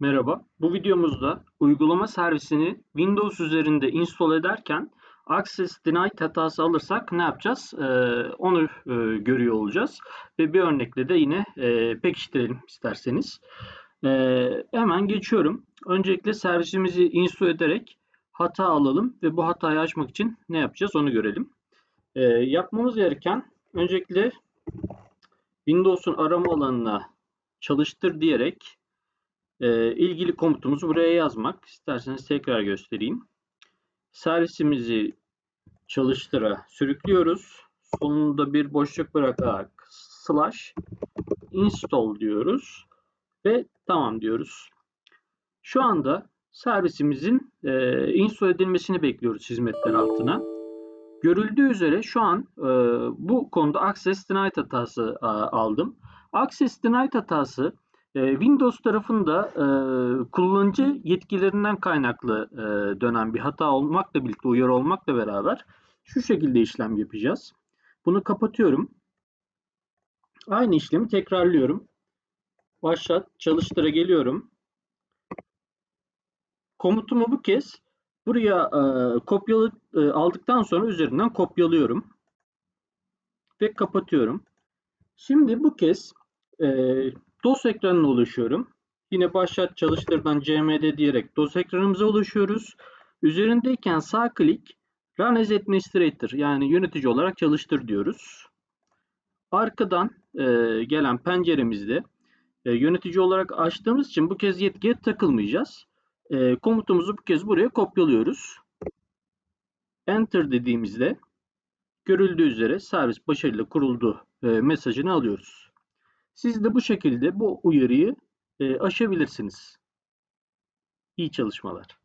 Merhaba, bu videomuzda uygulama servisini Windows üzerinde install ederken Access Denied hatası alırsak ne yapacağız? Ee, onu e, görüyor olacağız. Ve bir örnekle de yine e, pekiştirelim isterseniz. Ee, hemen geçiyorum. Öncelikle servisimizi install ederek hata alalım ve bu hatayı açmak için ne yapacağız onu görelim. Ee, yapmamız gereken öncelikle Windows'un arama alanına çalıştır diyerek e, ilgili komutumuzu buraya yazmak. İsterseniz tekrar göstereyim. Servisimizi çalıştıra sürüklüyoruz. Sonunda bir boşluk bırakarak slash install diyoruz ve tamam diyoruz. Şu anda servisimizin e, install edilmesini bekliyoruz hizmetler altına. Görüldüğü üzere şu an e, bu konuda Access Denied hatası a, aldım. Access Denied hatası e, Windows tarafında e, kullanıcı yetkilerinden kaynaklı e, dönen bir hata olmakla birlikte, uyarı olmakla beraber şu şekilde işlem yapacağız. Bunu kapatıyorum. Aynı işlemi tekrarlıyorum. Başlat, çalıştıra geliyorum. Komutumu bu kez buraya e, kopyalı e, aldıktan sonra üzerinden kopyalıyorum ve kapatıyorum. Şimdi bu kez e, DOS ekranına ulaşıyorum. Yine başlat çalıştırdan cmd diyerek DOS ekranımıza ulaşıyoruz. Üzerindeyken sağ klik Run as Administrator yani yönetici olarak çalıştır diyoruz. Arkadan e, gelen penceremizde e, yönetici olarak açtığımız için bu kez yetkiye takılmayacağız. E, komutumuzu bu kez buraya kopyalıyoruz. Enter dediğimizde görüldüğü üzere servis başarıyla kuruldu e, mesajını alıyoruz. Siz de bu şekilde bu uyarıyı aşabilirsiniz. İyi çalışmalar.